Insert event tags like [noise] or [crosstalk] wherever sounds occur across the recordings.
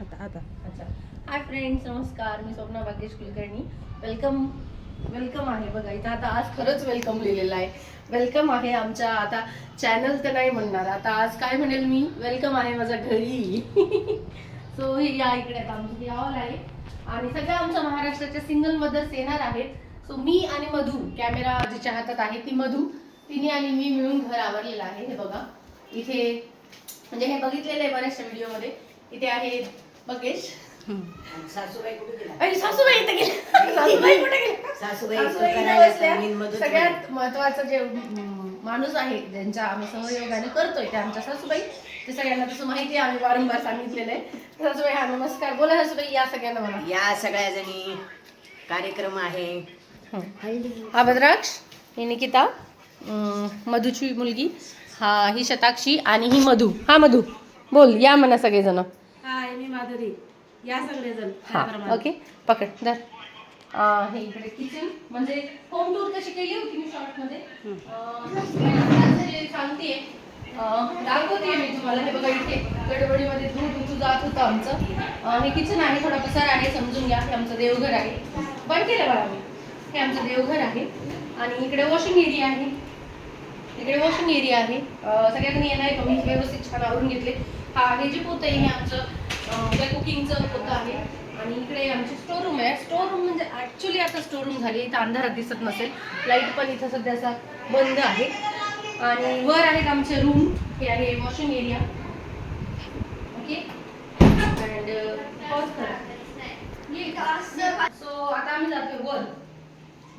आता आता. अच्छा. हाय फ्रेंड्स नमस्कार. मी स्वप्ना भाग्येश कुलकर्णी. वेलकम वेलकम आहे बघा इथं. आता आज खरंच वेलकम लिहिलेलं आहे. वेलकम आहे आमच्या आता चॅनल तर नाही म्हणणार. आता आज काय म्हणेल मी? वेलकम आहे माझ्या घरी. [laughs] सो हे या इकडे आता आमचं हॉल आहे. आणि सगळ्या आमच्या महाराष्ट्राच्या सिंगल मदर्स येणार आहेत. सो मी आणि मधू कॅमेरा जिच्या हातात आहे ती मधू. तिने आणि मी मिळून घर आवरलेलं आहे. हे बघा. इथे म्हणजे हे बघितलेलं आहे बऱ्याचशा व्हिडिओमध्ये इथे आहे बघेश सासूबाई कुठे अरे सासूबाई इथे गेल्या. सासूबाई कुठे गेल्या? सासूबाई सासूबाई इथे करायला बसल्या. सांगेन, मदत सगळ्यात महत्वाचं जे माणूस आहे ज्यांच्या आम्ही सहयोगाने करतोय ते आमच्या सासूबाई. ते सगळ्यांना तसं माहिती आहे आम्ही वारंवार सांगितलेलं आहे. सासूबाई हा नमस्कार. बोला सासूबाई या सगळ्यांना मला या सगळ्या जणी कार्यक्रम आहे. हा भद्राक्ष ही निकिता अं, मधूची मुलगी. हा ही शताक्षी आणि ही मधू. हा मधू. बोल या म्हणा सगळेजण. हाय मी माधुरी या सगळेजण हा ओके पकड धर. अं, हे इकडे किचन म्हणजे होम टूर कशी केली होती मी शॉर्टमध्ये अं, जे सांगतेय. अं, दाखवतेय मी तुम्हाला. हे बघा इथे गडबडीमध्ये दूध उतू जात होतं आमचं. हे किचन आहे थोडा पसार आहे समजून घ्या. हे आमचं देवघर आहे. बंद केलं बाळा मी. हे आमचं देवघर आहे. आणि इकडे वॉशिंग एरिया आहे. इकडे वॉशिंग एरिया आहे. सगळ्यांनी येणार आहे मी व्यवस्थित छान आवरून घेतले. हा हे जे पोतं आहे हे आमचं कुकिंगचं पोतं आहे. आणि इकडे आमची स्टोर रूम आहे. स्टोर रूम म्हणजे ऍक्च्युली आता स्टोर रूम झाली. इथं अंधारात दिसत नसेल. लाइट पण इथं सध्या असा बंद आहे. आणि वर आहेत आमचे रूम हे आहे washing area okay and so आता आम्ही जातोय वर.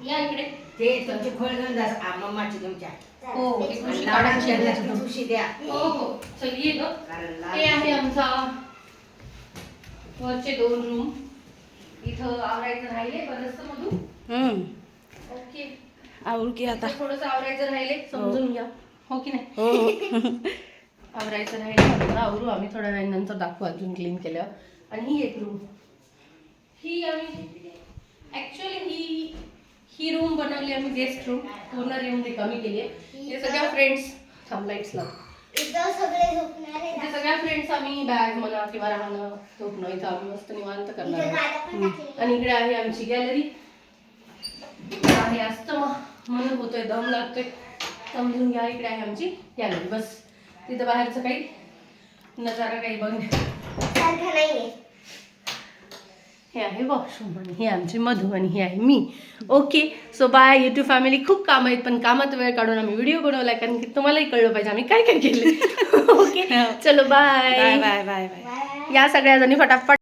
या इकडे. ते तुमचे खोळ घेऊन जा. मम्माची तुमच्या. हो एक त्याच्यातून. तुळशी द्या हो हो. चल ये ग. हे आहे आमचा वरचे दोन रूम इथं आवरायचं राहिले बरंच मधू हम्म. ओके. आवडू की आता. थोडस आवरायचं राहिले समजून घ्या. हो की नाही? हो हो. [laughs] आवरायचं राहिले नंतर आवरू आम्ही थोड्या वेळानंतर दाखवू अजून क्लीन केल्यावर. आणि ही एक रूम ही आम्ही ऍक्च्युअली ही ही रूम बनवली आम्ही गेस्ट रूम पूर्ण रूम रिकामी केली आहे. हे सगळ्या फ्रेंड्स थांब लाईट्स लाव इथं सगळे झोपणार फ्रेंड्स आम्ही बॅग म्हणा किंवा राहणं झोपणं इथं आम्ही मस्त निवांत करणार आणि इकडे आहे आमची गॅलरी आहे अस्तमा म्हणून होतोय दम लागतोय. समजून घ्या इकडे आहे आमची गॅलरी बस. तिथं बाहेरचं काही नजारा काही सारखं नाहीये. हे आहे वॉशरूम आणि हे आमची मधू आणि हे आहे मी. Okay so bye YouTube family खूप काम आहेत पण कामात वेळ काढून आम्ही व्हिडिओ बनवलाय कारण की तुम्हालाही कळलं पाहिजे आम्ही काय काय केले ओके चलो bye bye bye bye bye bye या सगळ्या जणी फटाफट